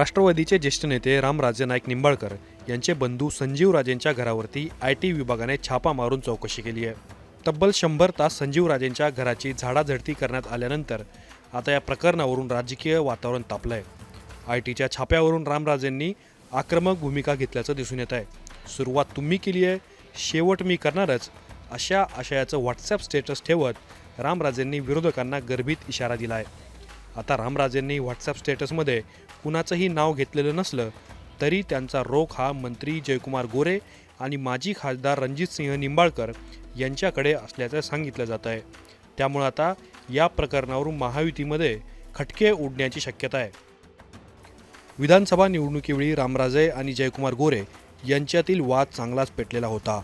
राष्ट्रवादीचे ज्येष्ठ नेते रामराजे नाईक निंबाळकर यांचे बंधू संजीव राजेंच्या घरावरती आय टी विभागाने छापा मारून चौकशी केली आहे. तब्बल शंभर तास संजीव राजेंच्या घराची झाडाझडती करण्यात आल्यानंतर आता या प्रकरणावरून राजकीय वातावरण तापलं आहे आय टीच्या छाप्यावरून रामराजेंनी आक्रमक भूमिका घेतल्याचं दिसून येत आहे सुरुवात तुम्ही केली आहे शेवट मी करणारच अशा आशयाचं व्हॉट्सॲप स्टेटस ठेवत रामराजेंनी विरोधकांना गर्भित इशारा दिला आहे आता रामराजेंनी व्हॉट्सअप स्टेटसमध्ये कुणाचंही नाव घेतलेलं नसलं तरी त्यांचा रोख हा मंत्री जयकुमार गोरे आणि माजी खासदार रणजितसिंह निंबाळकर यांच्याकडे असल्याचं सांगितलं जात आहे. त्यामुळं आता या प्रकरणावरून महायुतीमध्ये खटके उडण्याची शक्यता आहे. विधानसभा निवडणुकीवेळी रामराजे आणि जयकुमार गोरे यांच्यातील वाद चांगलाच पेटलेला होता.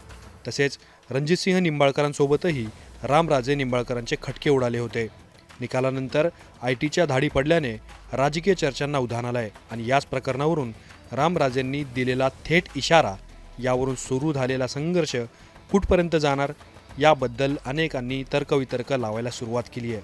तसेच रणजितसिंह निंबाळकरांसोबतही रामराजे निंबाळकरांचे खटके उडाले होते. निकालानंतर आय टीच्या धाडी पडल्याने राजकीय चर्चांना उधाण आलं आहे आणि याच प्रकरणावरून रामराजेंनी दिलेला थेट इशारा यावरून सुरू झालेला संघर्ष कुठपर्यंत जाणार याबद्दल अनेकांनी तर्कवितर्क लावायला सुरुवात केली आहे.